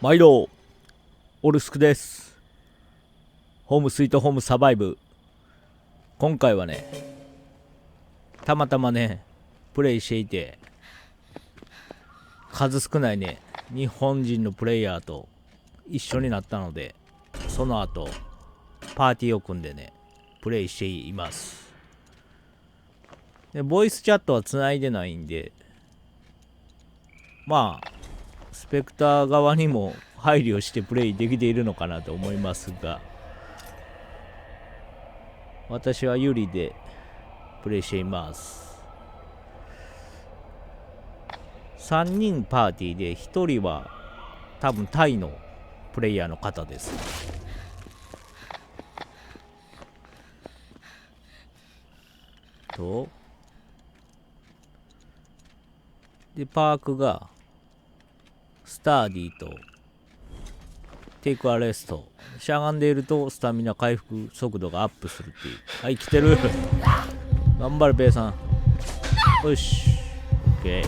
毎度オルスクです。ホームスイートホームサバイブ。今回はねたまたまねプレイしていて数少ないね日本人のプレイヤーと一緒になったのでその後パーティーを組んでねプレイしています。でボイスチャットはつないでないんでまあスペクター側にも配慮してプレイできているのかなと思いますが私は有利でプレイしています。3人パーティーで1人は多分タイのプレイヤーの方です。と。でパークがスターディとテイクアレスト。しゃがんでいるとスタミナ回復速度がアップするっていう。はい来てる。頑張れペイさん。よし。OK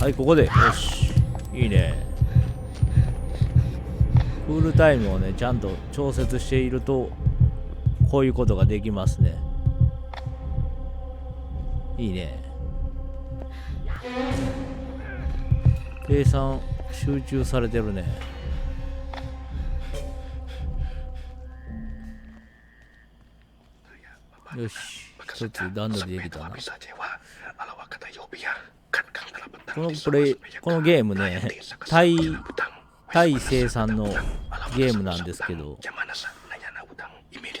はいここで。よし。いいね。クールタイムをねちゃんと調節しているとこういうことができますね。いいね。計算集中されてるね。よし。一つ段取りできたな。このプレイこのゲームねタイ生産のゲームなんですけど、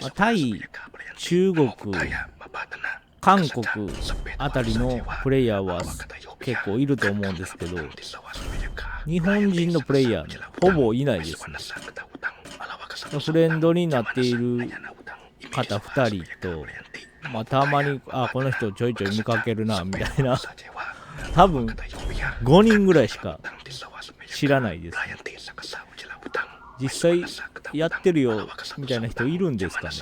まあ、タイ中国韓国あたりのプレイヤーは結構いると思うんですけど日本人のプレイヤー、ほぼいないですね。フレンドになっている方2人と、まあ、たまにあこの人ちょいちょい見かけるなみたいな。多分5人ぐらいしか知らないです、ね、実際やってるよみたいな人いるんですかね。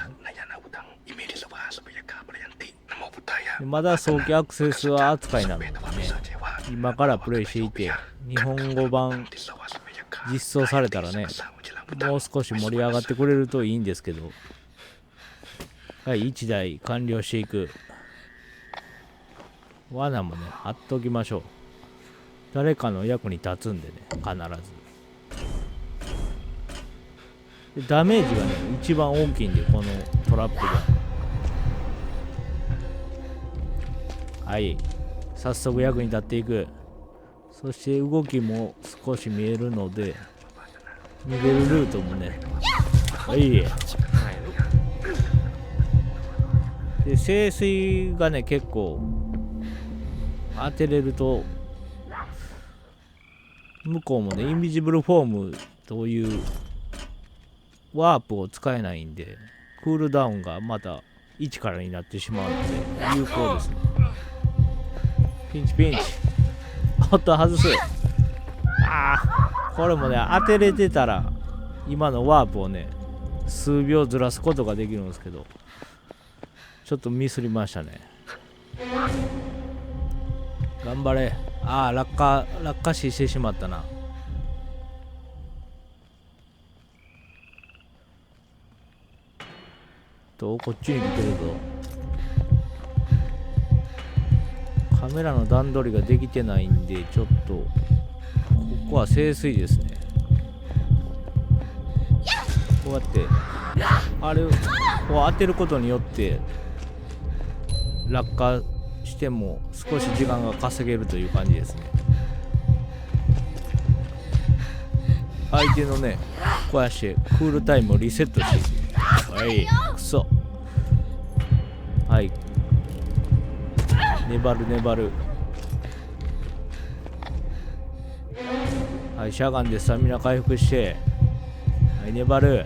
まだ早期アクセスは扱いなのでね。今からプレイしていて日本語版実装されたらねもう少し盛り上がってくれるといいんですけど。はい1台完了していく。罠もね貼っときましょう。誰かの役に立つんでね必ず。ダメージがね一番大きいんでこのトラップが。はい。早速役に立っていく。そして動きも少し見えるので逃げるルートもね。はいで清水がね結構当てれると向こうもねインビジブルフォームというワープを使えないんでクールダウンがまた1からになってしまうので有効ですね。ピンチピンチ。おっと外す。ああこれもね当てれてたら今のワープをね数秒ずらすことができるんですけどちょっとミスりましたね。頑張れ。ああ落下落下死してしまったな。とこっちに来てるぞ。カメラの段取りができてないんでちょっとここは清水ですね。こうやってあれを当てることによって落下しても少し時間が稼げるという感じですね。相手のねこうやってクールタイムをリセットしてはいくそ粘る粘る。はいしゃがんでスタミナ回復して。はい粘る。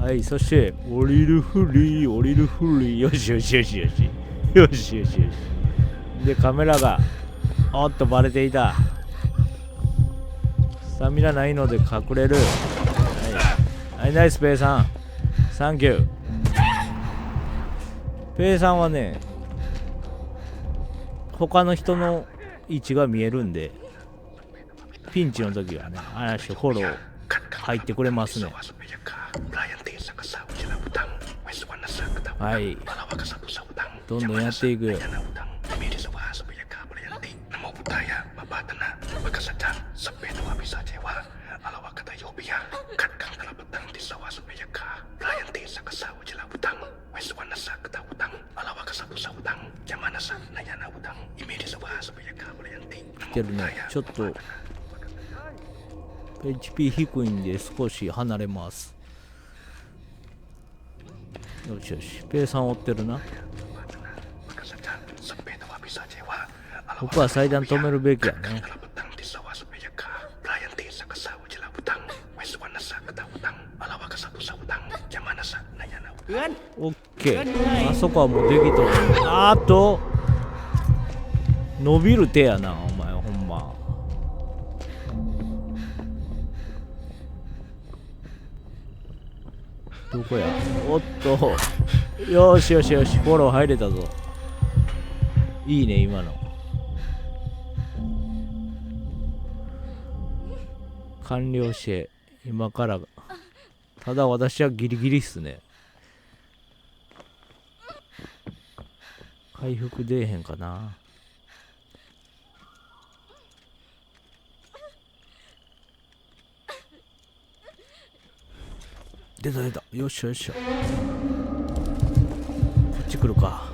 はいそして降りるフリー降りるフリー。よしよしよしよし。よしよしよし。でカメラがおっとバレていた。スタミナないので隠れる。はい、はい、ナイスペイさん。サンキュー。ペイさんはね他の人の位置が見えるんでピンチの時はね嵐フォロー入ってくれますね。はい。どんどんやっていく。来てるね。ちょっと HP 低いんで少し離れます。よしよし。ペイさん追ってるな。僕は祭壇止めるべきやね。オッケー。あそこはもうできとる。あと。伸びる手やな。おどこや？おっと。よしよしよしフォロー入れたぞ。いいね今の。完了して今から。ただ私はギリギリっすね。回復出えへんかな。出た出た。よっしよしゃ。こっち来るか。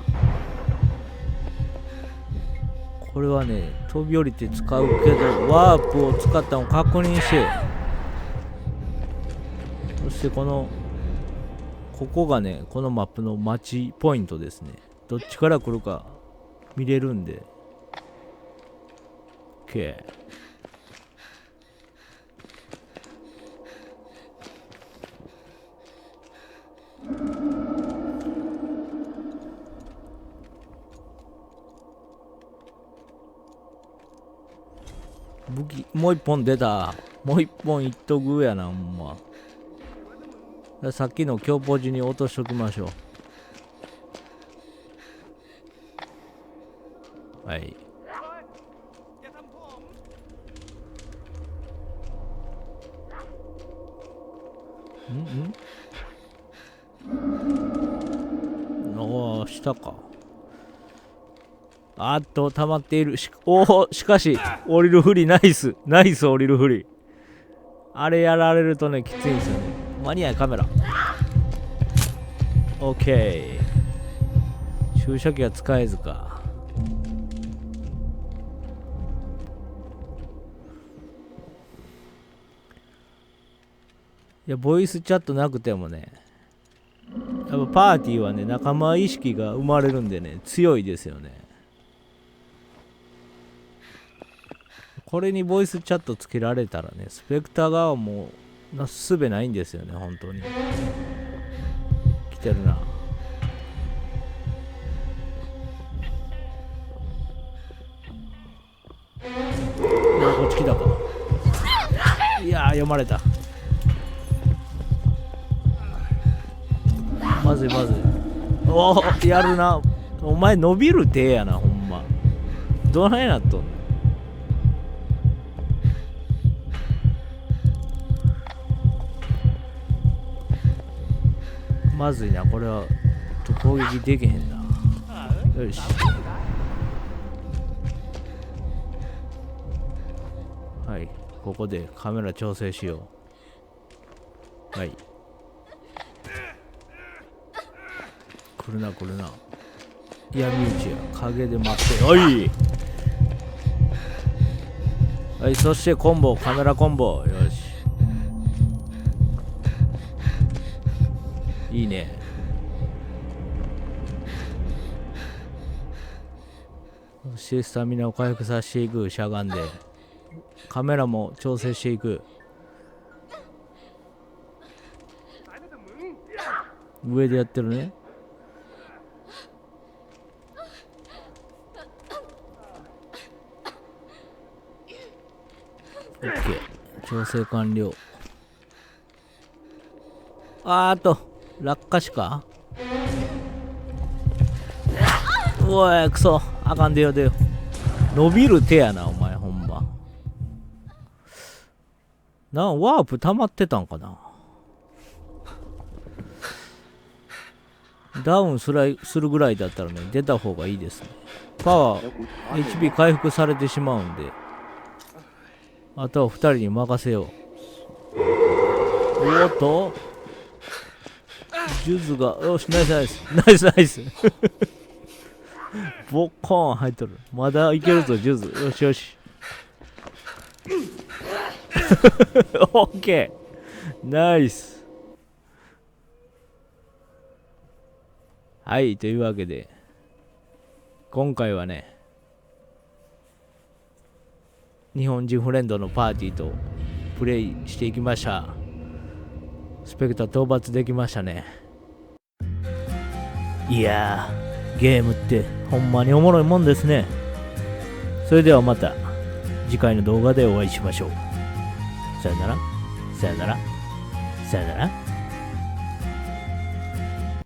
これはね飛び降りて使うけどワープを使ったのを確認してそしてこのここがねこのマップの待ちポイントですね。どっちから来るか見れるんで。OK 武器もう一本出た。もう一本いっとくやなほんま。さっきの強ポジに落としときましょう。はい。うんん？おお下か。あっと溜まっている。しおおしかし降りるふりナイス。ナイス降りるふり。あれやられるとねきついんですよね。間に合いカメラ。OK 注射器は使えずか。いやボイスチャットなくてもねやっぱパーティーはね仲間意識が生まれるんでね強いですよね。これにボイスチャットつけられたらねスペクター側もなすべないんですよね本当に。来てるな。こっち来たか。いや読まれた。まずいまずい。おおやるな。お前伸びる手やなほんま。どないなっとんの？まずいな。これは攻撃できへんな。よし。はい。ここでカメラ調整しよう。はい。来るな来るな。闇討ちや。影で待って。おい！はい。そしてコンボカメラコンボ。よし。いいね。そしてスタミナを回復させていくしゃがんで。カメラも調整していく。上でやってるね。オッケー。調整完了。あーっと。落下しか？おいクソあかんでよでよ伸びる手やな、お前、ほんま。な、ワープ溜まってたんかな？ダウンすらするぐらいだったらね、出た方がいいですね。パワー、HP 回復されてしまうんで、あとは2人に任せよう。おっと、ジュズが、よし、ナイスナイス、ナイスナイス。ボッコーン入っとる。まだいけるぞ、ジュズ。よしよし。オッケー。ナイス。はい、というわけで、今回はね、日本人フレンドのパーティーとプレイしていきました。スペクター討伐できましたね。いやー、ゲームってほんまにおもろいもんですね。それではまた次回の動画でお会いしましょう。さよなら、さよなら、さよなら。